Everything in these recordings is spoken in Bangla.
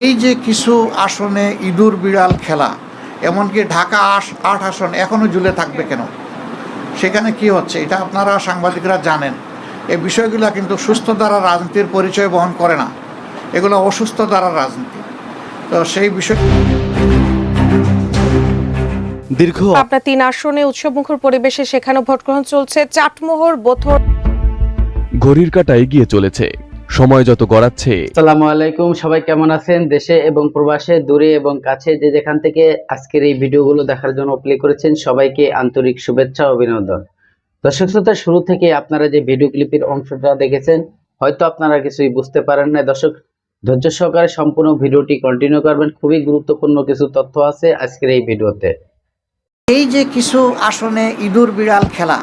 এই যে কিছু আসনে ইঁদুর বিড়াল খেলা এমনকি ঢাকা আস আট আসন এখনও ঝুলে থাকবে কেন? সেখানে কি হচ্ছে? এটা আপনারা সাংবাদিকরা জানেন। এই বিষয়গুলো কিন্তু সুস্থ দ্বারা রাজনীতির পরিচয় বহন করে না। এগুলো অসুস্থ দ্বারা রাজনীতি। তো সেই বিষয় দীর্ঘ আপনার তিন আসনে উৎসবমুখর পরিবেশে সেখানে ভোটগ্রহণ চলছে। চাটমোহর বোথর ঘড়ির কাটা এগিয়ে চলেছে। সময় যত গড়াচ্ছে। আসসালামু আলাইকুম সবাই কেমন আছেন? দেশে এবং প্রবাসে দূরে এবং কাছে যে যেখান থেকে আজকের এই ভিডিওগুলো দেখার জন্য প্লে করেছেন সবাইকে আন্তরিক শুভেচ্ছা অভিনন্দন। দর্শক শ্রোতা শুরু থেকে আপনারা যে ভিডিও ক্লিপের অংশটা দেখেছেন হয়তো আপনারা কিছুই বুঝতে পারেন না দর্শক ধৈর্য সহকারে সম্পূর্ণ ভিডিওটি কন্টিনিউ করবেন। খুবই গুরুত্বপূর্ণ কিছু তথ্য আছে আজকের এই ভিডিওতে। এই যে কিছু আসনে ইঁদুর বিড়াল খেলা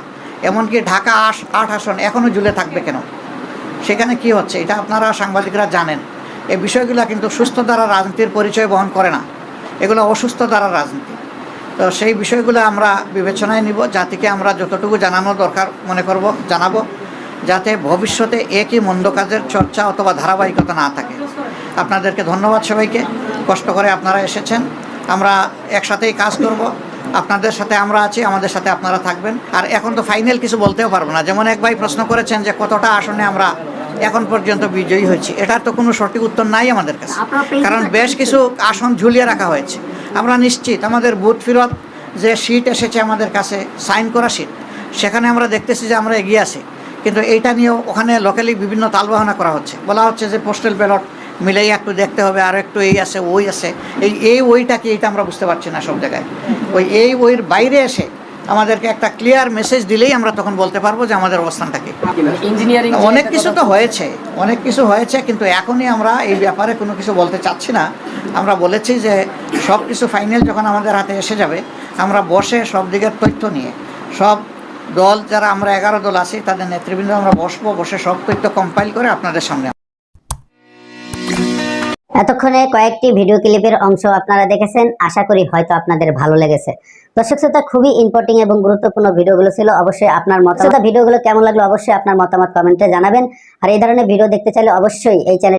এমনকি ঢাকা আস আট আসন এখনও ঝুলে থাকবে কেন? সেখানে কি হচ্ছে? এটা আপনারা সাংবাদিকরা জানেন। এই বিষয়গুলো কিন্তু সুস্থ দ্বারা রাজনীতির পরিচয় বহন করে না। এগুলো অসুস্থ দ্বারা রাজনীতি। তো সেই বিষয়গুলো আমরা বিবেচনায় নিব, জাতিকে আমরা যতটুকু জানানো দরকার মনে করব, জানাব, যাতে ভবিষ্যতে একই মন্দ কাজের চর্চা অথবা ধারাবাহিকতা না থাকে। আপনাদেরকে ধন্যবাদ সবাইকে। কষ্ট করে আপনারা এসেছেন। আমরা একসাথেই কাজ করব। আপনাদের সাথে আমরা আছি, আমাদের সাথে আপনারা থাকবেন। আর এখন তো ফাইনাল কিছু বলতেও পারব না। যেমন এক ভাই প্রশ্ন করেছেন যে কতটা আসনে আমরা এখন পর্যন্ত বিজয়ী হয়েছি। এটার তো কোনো সঠিক উত্তর নাই আমাদের কাছে। কারণ বেশ কিছু আসন ঝুলিয়ে রাখা হয়েছে। আমরা নিশ্চিত আমাদের বুথ ফিরত যে সিট এসেছে আমাদের কাছে সাইন করা সিট সেখানে আমরা দেখতেছি যে আমরা এগিয়ে আছি। কিন্তু এইটা নিয়েও ওখানে লোকালি বিভিন্ন তালবাহনা করা হচ্ছে। বলা হচ্ছে যে পোস্টাল ব্যালট মিলেই একটু দেখতে হবে আর একটু এই আছে ওই আছে। এই এই ওইটা কি এইটা আমরা বুঝতে পারছি না সব জায়গায়। ওই এই ওইর বাইরে এসে আমাদেরকে একটা ক্লিয়ার মেসেজ দিলেই আমরা তখন বলতে পারব যে আমাদের অবস্থানটা কি। ইঞ্জিনিয়ারিং অনেক কিছু তো হয়েছে অনেক কিছু হয়েছে কিন্তু এখনই আমরা এই ব্যাপারে কোনো কিছু বলতে চাচ্ছি না। আমরা বলেছি যে সব কিছু ফাইনাল যখন আমাদের হাতে এসে যাবে আমরা বসে সব দিকের তথ্য নিয়ে সব দল যারা আমরা এগারো দল আছি তাদের নেতৃবৃন্দ আমরা বসবো বসে সব তথ্য কম্পাইল করে আপনাদের সামনে এতক্ষণে কয়েকটি ভিডিও ক্লিপের অংশ আপনারা দেখেছেন। আশা করি হয়তো আপনাদের ভালো লেগেছে। দর্শক শ্রোতা, খুবই ইম্পর্টিং এবং গুরুত্বপূর্ণ ভিডিওগুলো ছিল। অবশ্যই আপনার মতামত ভিডিওগুলো কেমন লাগল অবশ্যই আপনার মতামত কমেন্টে জানাবেন। আর এই ধরনের ভিডিও দেখতে চাইলে অবশ্যই এই চ্যানেল